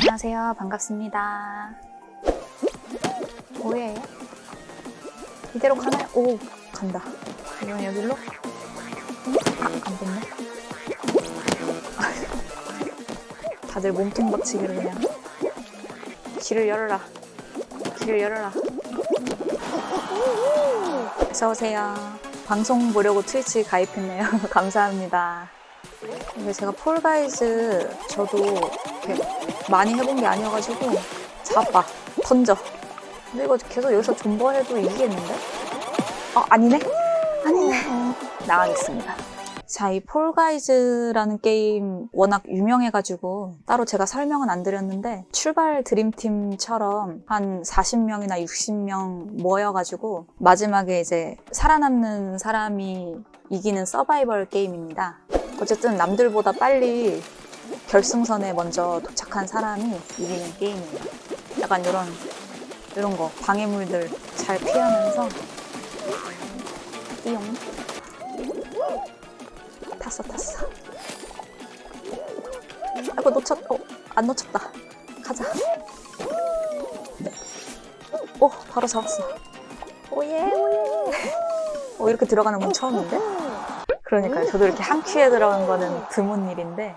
안녕하세요. 반갑습니다. 뭐예요? 이대로 가나요? 오, 간다. 이건 여기로? 아, 안 됐네. 다들 몸통 박치기를 그냥. 길을 열어라. 길을 열어라. 어서오세요. 방송 보려고 트위치 가입했네요. 감사합니다. 근데 제가 폴가이즈 저도 이렇게 많이 해본 게 아니어가지고 잡아 던져 근데 이거 계속 여기서 존버해도 이기겠는데? 어 아니네? 아니네 나가겠습니다 자 이 폴가이즈라는 게임 워낙 유명해가지고 따로 제가 설명은 안 드렸는데 출발 드림팀처럼 한 40명이나 60명 모여가지고 마지막에 이제 살아남는 사람이 이기는 서바이벌 게임입니다 어쨌든 남들보다 빨리 결승선에 먼저 도착한 사람이 이기는 게임이에요. 약간 이런 이런 거 방해물들 잘 피하면서 띠용 탔어 탔어. 아이고 놓쳤 어 안 놓쳤다. 가자. 오 바로 잡았어. 오예 오예. 오 이렇게 들어가는 건 처음인데? 그러니까요. 저도 이렇게 한 큐에 들어간 거는 드문 일인데.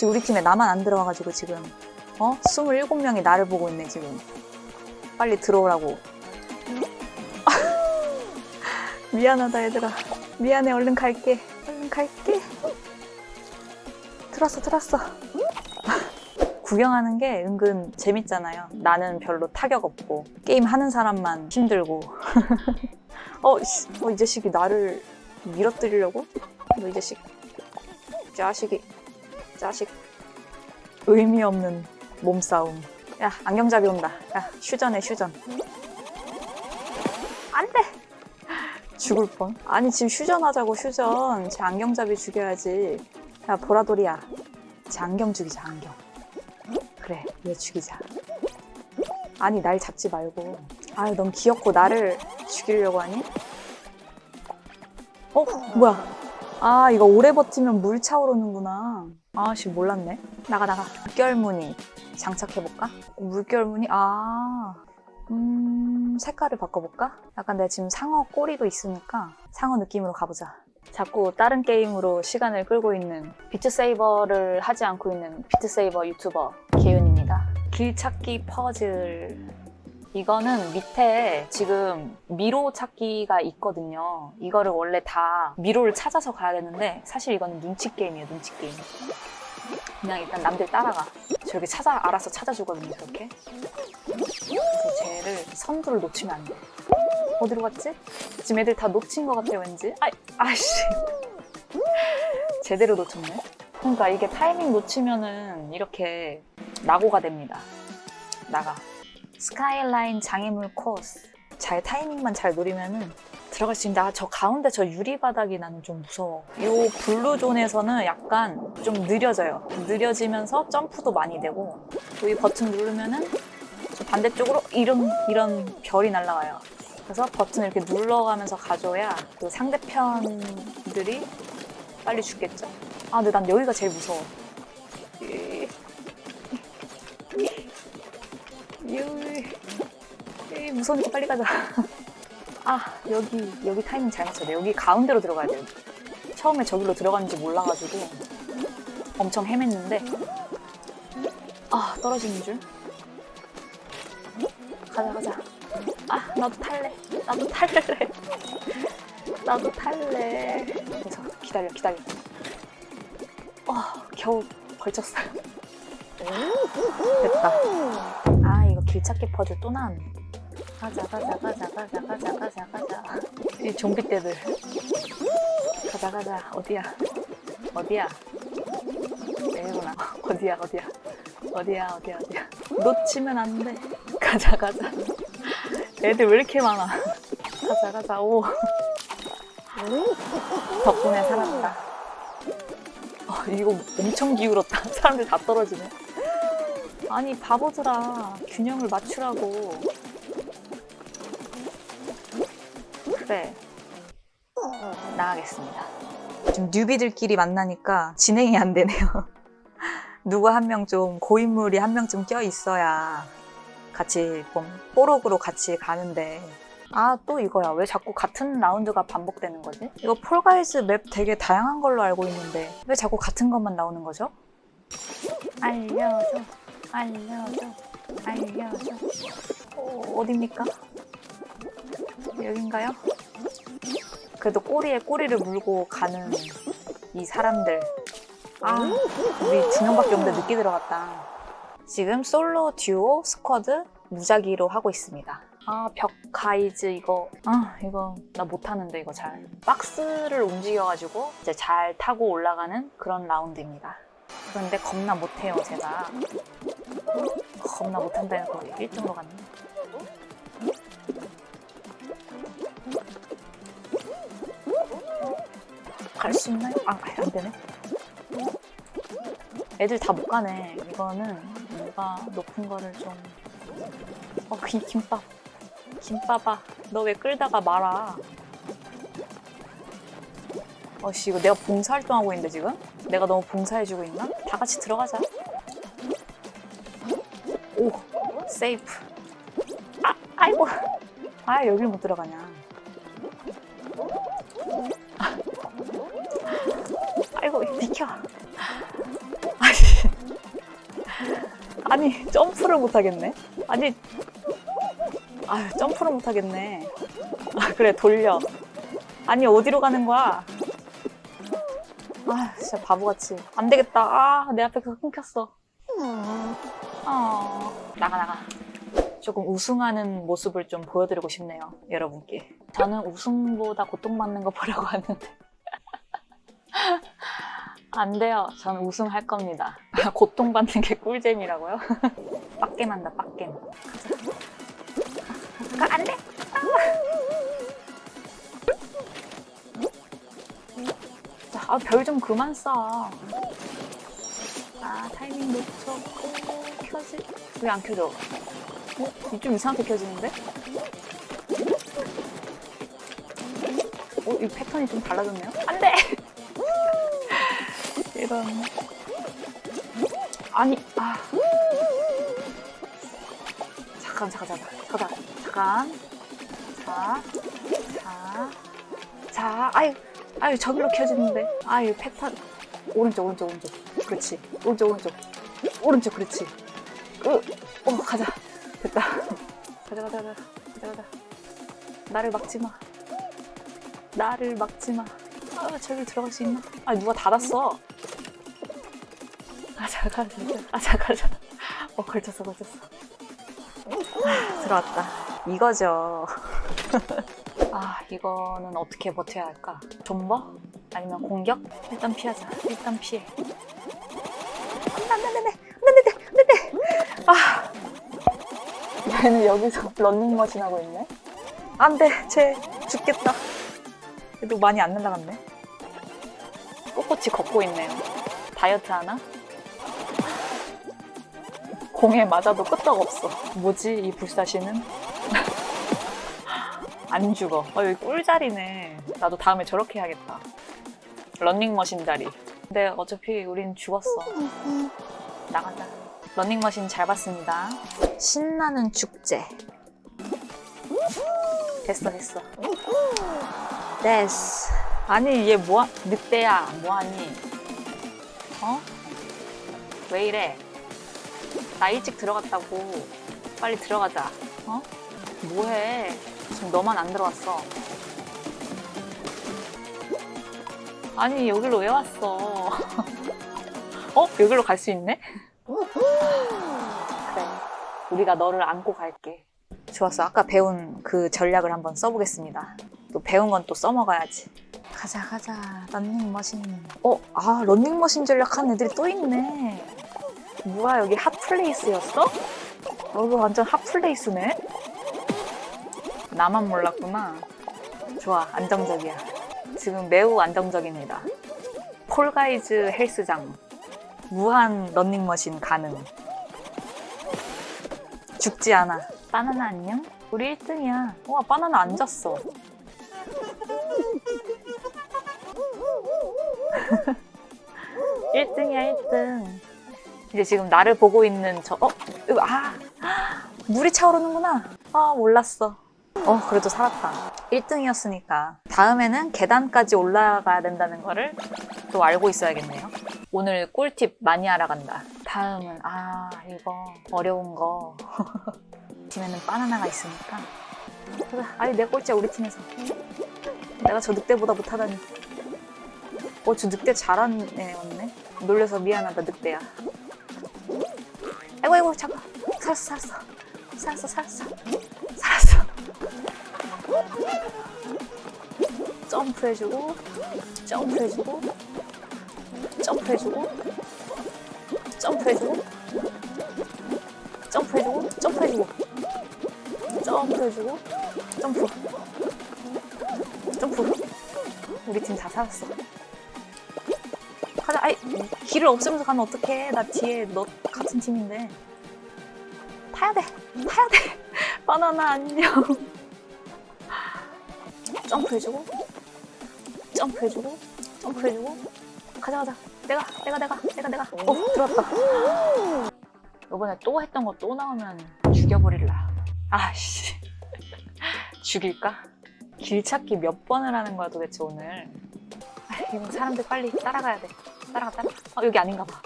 지금 우리 팀에 나만 안 들어와가지고 지금 어? 27명이 나를 보고 있네 지금 빨리 들어오라고 미안하다 얘들아 미안해 얼른 갈게 얼른 갈게 들었어 들었어 구경하는 게 은근 재밌잖아요 나는 별로 타격 없고 게임 하는 사람만 힘들고 어, 씨, 어, 이 자식이 나를 밀어뜨리려고? 너 이 자식. 자식이. 자식. 의미 없는 몸싸움. 야, 안경잡이 온다. 야, 휴전해, 휴전. 안 돼! 죽을 뻔. 아니, 지금 휴전하자고, 휴전. 제 안경잡이 죽여야지. 야, 보라돌이야. 제 안경 죽이자, 안경. 그래, 얘 죽이자. 아니, 날 잡지 말고. 아유, 넌 귀엽고 나를 죽이려고 하니? 어? 뭐야? 아, 이거 오래 버티면 물 차오르는구나. 아씨, 몰랐네. 나가, 나가. 물결 무늬 장착해볼까? 물결 무늬? 아, 음, 색깔을 바꿔볼까? 약간 내가 지금 상어 꼬리도 있으니까 상어 느낌으로 가보자. 자꾸 다른 게임으로 시간을 끌고 있는 비트세이버를 하지 않고 있는 비트세이버 유튜버 개윤입니다. 길 찾기 퍼즐 이거는 밑에 지금 미로 찾기가 있거든요. 이거를 원래 다 미로를 찾아서 가야 되는데 사실 이거는 눈치 게임이에요. 눈치 게임. 그냥 일단 남들 따라가. 저렇게 찾아 알아서 찾아주거든요. 저렇게. 그래서 쟤를 선두를 놓치면 안 돼. 어디로 갔지? 지금 애들 다 놓친 것 같아요. 왠지. 아, 아씨. 제대로 놓쳤네. 그러니까 이게 타이밍 놓치면은 이렇게 낙오가 됩니다. 나가. 스카이라인 장애물 코스. 잘 타이밍만 잘 노리면은 들어갈 수 있는데 아, 저 가운데 저 유리 바닥이 나는 좀 무서워. 이 블루 존에서는 약간 좀 느려져요. 느려지면서 점프도 많이 되고 이 버튼 누르면은 저 반대쪽으로 이런 이런 별이 날아가요. 그래서 버튼 이렇게 눌러가면서 가줘야 그 상대편들이 빨리 죽겠죠. 아 근데 난 여기가 제일 무서워. 무서우니까 빨리 가자. 아 여기 여기 타이밍 잘 맞춰야 돼. 여기 가운데로 들어가야 돼요. 처음에 저기로 들어갔는지 몰라가지고 엄청 헤맸는데 아 떨어지는 줄. 가자 가자. 아 나도 탈래. 나도 탈래. 나도 탈래. 그래서 기다려 기다려. 아 겨우 걸쳤어요. 됐다. 아 이거 길 찾기 퍼즐 또 나왔네. 가자 가자 가자 가자 가자 가자 가자. 이 좀비 떼들. 가자 가자. 어디야? 어디야? 여기구나. 어디야 어디야? 어디야 어디야 어디야? 놓치면 안돼. 가자 가자. 애들 왜 이렇게 많아? 가자 가자. 오. 덕분에 살았다. 어, 이거 엄청 기울었다. 사람들 다 떨어지네. 아니 바보들아. 균형을 맞추라고 그래 나가겠습니다 좀 뉴비들끼리 만나니까 진행이 안 되네요 누구 한 명 좀 고인물이 한 명쯤 껴 있어야 같이 좀 뽀록으로 같이 가는데 아 또 이거야 왜 자꾸 같은 라운드가 반복되는 거지? 이거 폴가이즈 맵 되게 다양한 걸로 알고 있는데 왜 자꾸 같은 것만 나오는 거죠? 알려줘 알려줘 알려줘 어, 어딥니까? 여긴가요? 그래도 꼬리에 꼬리를 물고 가는 이 사람들. 아 우리 두 명밖에 없는데 늦게 들어갔다. 지금 솔로 듀오 스쿼드 무작위로 하고 있습니다. 아 벽 가이즈 이거. 아 이거 나 못하는데 이거 잘. 박스를 움직여가지고 이제 잘 타고 올라가는 그런 라운드입니다. 그런데 겁나 못해요 제가. 겁나 못한다는 거 1등으로 갔네 수 있나요? 아, 안 되네. 애들 다 못 가네. 이거는 뭔가 높은 거를 좀. 어, 그 김밥. 김밥아. 너 왜 끌다가 말아. 어씨, 이거 내가 봉사활동하고 있는데 지금? 내가 너무 봉사해주고 있나? 다 같이 들어가자. 오, 세이프. 아, 아이고. 아, 여길 못 들어가냐. 아이고 비켜. 아니, 점프를 못 하겠네. 아니, 아 점프를 못 하겠네. 아 그래 돌려. 아니 어디로 가는 거야? 아 진짜 바보같이. 안 되겠다. 아 내 앞에 그거 끊겼어. 어 나가 나가. 조금 우승하는 모습을 좀 보여드리고 싶네요, 여러분께. 저는 우승보다 고통받는 거 보려고 하는데. 안 돼요. 저는 우승할 겁니다. 고통받는 게 꿀잼이라고요? 빡겜한다, 빡겜. 가자. 가, 안 돼! 자, 아, 별 좀 그만 쏴. 아, 타이밍 놓쳤고, 켜지? 왜 안 켜져? 어? 좀 이상하게 켜지는데? 어, 이 패턴이 좀 달라졌네요? 안 돼! 이런. 아니, 아. 잠깐, 잠깐, 잠깐. 잠깐, 잠깐. 자, 자, 자. 아유, 아유, 저기로 켜지는데. 아유, 패턴. 오른쪽, 오른쪽, 오른쪽. 그렇지. 오른쪽, 오른쪽. 오른쪽, 그렇지. 으, 어, 가자. 됐다. 가자, 가자, 가자. 가자, 가자. 나를 막지 마. 나를 막지 마. 아, 저기 들어갈 수 있나? 아, 누가 닫았어. 가자, 가자, 가자, 가자. 어, 걸쳤어, 걸쳤어. 아, 들어왔다. 이거죠. 아, 이거는 어떻게 버텨야 할까? 존버? 아니면 공격? 일단 피하자. 일단 피해. 안 돼, 안 돼, 안 돼, 안 돼, 안 돼, 안 돼. 아. 얘는 여기서 런닝머신 하고 있네. 안 돼, 쟤 죽겠다. 그래도 많이 안 날라갔네. 꼿꼿이 걷고 있네요. 다이어트 하나? 공에 맞아도 끄떡 없어. 뭐지, 이 불사시는? 안 죽어. 어, 여기 꿀자리네. 나도 다음에 저렇게 해야겠다. 런닝머신 자리. 근데 어차피 우린 죽었어. 나가자. 런닝머신 잘 봤습니다. 신나는 축제. 됐어, 됐어. 됐어. 아니, 얘 뭐하, 늑대야. 뭐하니? 어? 왜 이래? 나 일찍 들어갔다고. 빨리 들어가자. 어? 뭐해? 지금 너만 안 들어왔어. 아니, 여기로 왜 왔어? 어? 여기로 갈 수 있네? 그래. 우리가 너를 안고 갈게. 좋았어. 아까 배운 그 전략을 한번 써보겠습니다. 또 배운 건 또 써먹어야지. 가자, 가자. 런닝머신. 어, 아, 런닝머신 전략 하는 애들이 또 있네. 뭐야 여기 핫플레이스였어? 여기 완전 핫플레이스네? 나만 몰랐구나. 좋아, 안정적이야. 지금 매우 안정적입니다. 폴가이즈 헬스장. 무한 런닝머신 가능. 죽지 않아. 바나나 안녕? 우리 1등이야. 와, 바나나 안 잤어. 일등이야일등 이제 지금 나를 보고 있는 저, 어? 이거, 아! 물이 차오르는구나. 아, 몰랐어. 어, 그래도 살았다. 1등이었으니까. 다음에는 계단까지 올라가야 된다는 거를 또 알고 있어야겠네요. 오늘 꿀팁 많이 알아간다. 다음은, 아, 이거, 어려운 거. 팀에는 바나나가 있으니까. 아니, 내 꼴찌야, 우리 팀에서. 내가 저 늑대보다 못하다니. 어, 저 늑대 잘하는 애였네. 놀려서 미안하다, 늑대야. 아이고, 아이고, 잠깐. 살았어, 살았어. 살았어, 살았어. 살았어. 점프해주고, 점프해주고, 점프해주고, 점프해주고, 점프해주고, 점프해주고, 점프해주고, 점프. 점프. 우리 팀 다 살았어. 가자. 아이, 길을 없애면서 가면 어떡해. 나 뒤에 너 팀인데. 타야 돼. 타야 돼. 바나나 안녕. 점프 해주고, 점프 해주고, 점프 해주고. 가자, 가자. 내가, 내가, 내가, 내가, 내가. 어, 들어왔다. 이번에 또 했던 거 또 나오면 죽여버릴라. 아씨. 죽일까? 길 찾기 몇 번을 하는 거야 도대체 오늘. 아, 이거 사람들 빨리 따라가야 돼. 따라가 따라가. 어, 여기 아닌가 봐.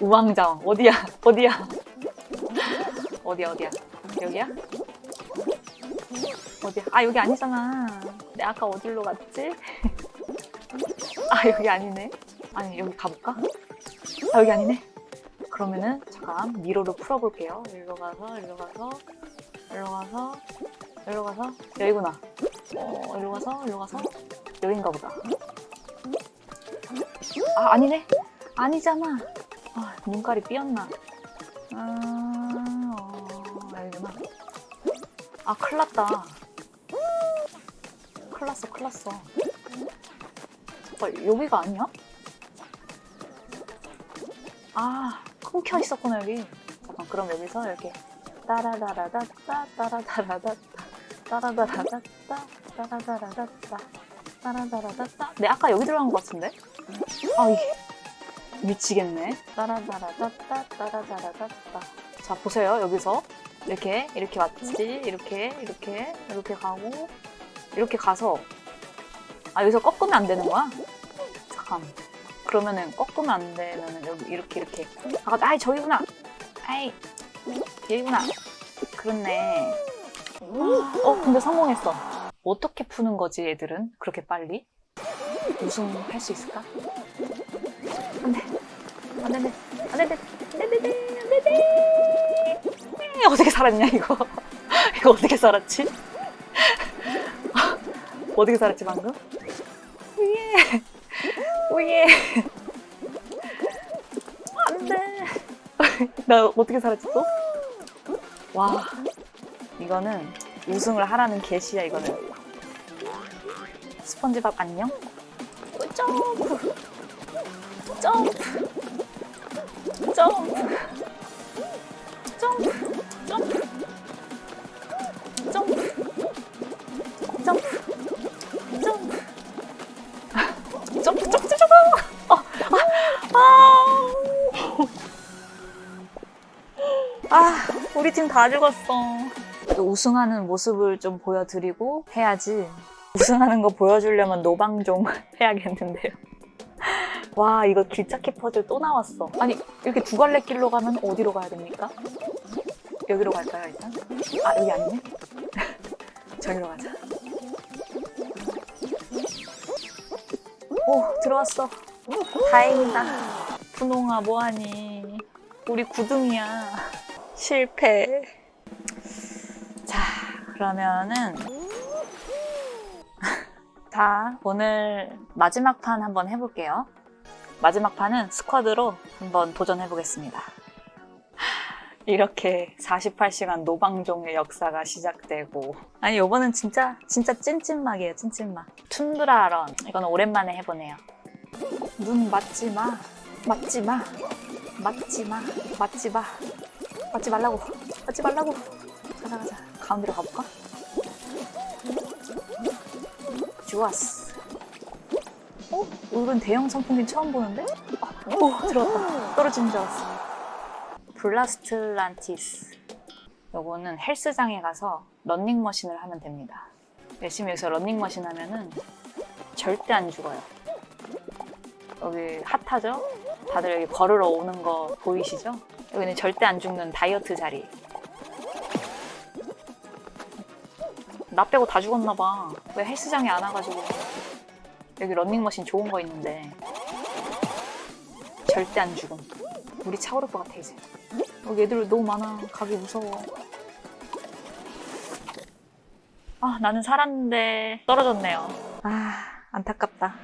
우왕좌왕 어디야 어디야 어디야 어디야 여기야? 어디야? 아 여기 아니잖아. 내 아까 어디로 갔지? 아 여기 아니네. 아니 여기 가볼까? 아 여기 아니네. 그러면은 잠깐 미로를 풀어볼게요. 일로 가서 일로 가서 일로 가서 일로 가서 여기구나. 어 일로 가서 일로 가서 여긴가 보다. 아 아니네. 아니잖아. 아 눈깔이 삐었나. 아 어, 여기구나. 아 큰일 났다. 큰일 났어 큰일 났어. 잠깐 여기가 아니야? 아 끊겨 있었구나 여기. 잠깐 그럼 여기서 이렇게 따라다라다따 따라다라다따 따라다라다따 따라다라다따 따라다라다따 네 아까 여기 들어간 것 같은데? 아 이게 미치겠네. 따라다라다따 따라다라다따 자 보세요. 여기서 이렇게 이렇게 왔지? 이렇게 이렇게 이렇게 가고 이렇게 가서. 아 여기서 꺾으면 안 되는 거야? 잠깐. 그러면은 꺾으면 안 되면은 여기 이렇게 이렇게. 아 아이 저기구나. 아이 여기구나. 그렇네. 어 근데 성공했어. 어떻게 푸는 거지 애들은? 그렇게 빨리? 우승할 수 있을까? 안 돼 안돼 안돼. 안돼 안돼. 안돼 어떻게 살았냐 이거? 이거 어떻게 살았지? 어떻게 살았지 방금? 오예. 오예. 안돼. 나 어떻게 살았지 또? 와. 이거는 우승을 하라는 계시야 이거는. 스펀지밥 안녕? 점프 점프. 점프 팀 다 죽었어. 우승하는 모습을 좀 보여드리고 해야지. 우승하는 거 보여주려면 노방 좀 해야겠는데요. 와, 이거 길찾기 퍼즐 또 나왔어. 아니, 이렇게 두 갈래 길로 가면 어디로 가야 됩니까? 여기로 갈까요, 일단? 아, 여기 아니네? 저기로 가자. 오, 들어왔어. 다행이다. 분홍아, 뭐하니? 우리 9등이야. 실패. 자, 그러면은. 자, 오늘 마지막 판 한번 해볼게요. 마지막 판은 스쿼드로 한번 도전해 보겠습니다. 이렇게 48시간 노방종의 역사가 시작되고 아니 요거는 진짜 진짜 찐찐막이에요 찐찐막 툰드라런 이거는 오랜만에 해보네요 눈 맞지 마 맞지 마 맞지 마 맞지 마 맞지 말라고 맞지 말라고 가자 가자 가운데로 가볼까? 좋았어 어? 이건 대형 선풍기 처음 보는데? 아, 오 들어왔다 떨어지는 줄 알았어 블라스틀란티스 요거는 헬스장에 가서 런닝머신을 하면 됩니다 열심히 해서 런닝머신 하면은 절대 안 죽어요 여기 핫하죠? 다들 여기 걸으러 오는 거 보이시죠? 여기는 절대 안 죽는 다이어트 자리 나 빼고 다 죽었나 봐. 왜 헬스장에 안 와가지고 여기 런닝머신 좋은 거 있는데 절대 안 죽음. 우리 차오를 것 같아 이제. 여기 애들 너무 많아. 가기 무서워. 아 나는 살았는데 떨어졌네요. 아 안타깝다.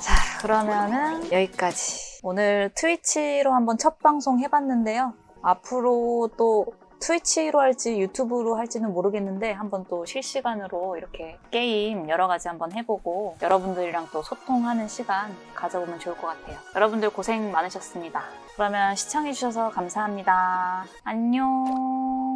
자 그러면은 여기까지. 오늘 트위치로 한번 첫 방송 해봤는데요. 앞으로 또 트위치로 할지 유튜브로 할지는 모르겠는데 한번 또 실시간으로 이렇게 게임 여러 가지 한번 해보고 여러분들이랑 또 소통하는 시간 가져보면 좋을 것 같아요. 여러분들 고생 많으셨습니다. 그러면 시청해주셔서 감사합니다. 안녕.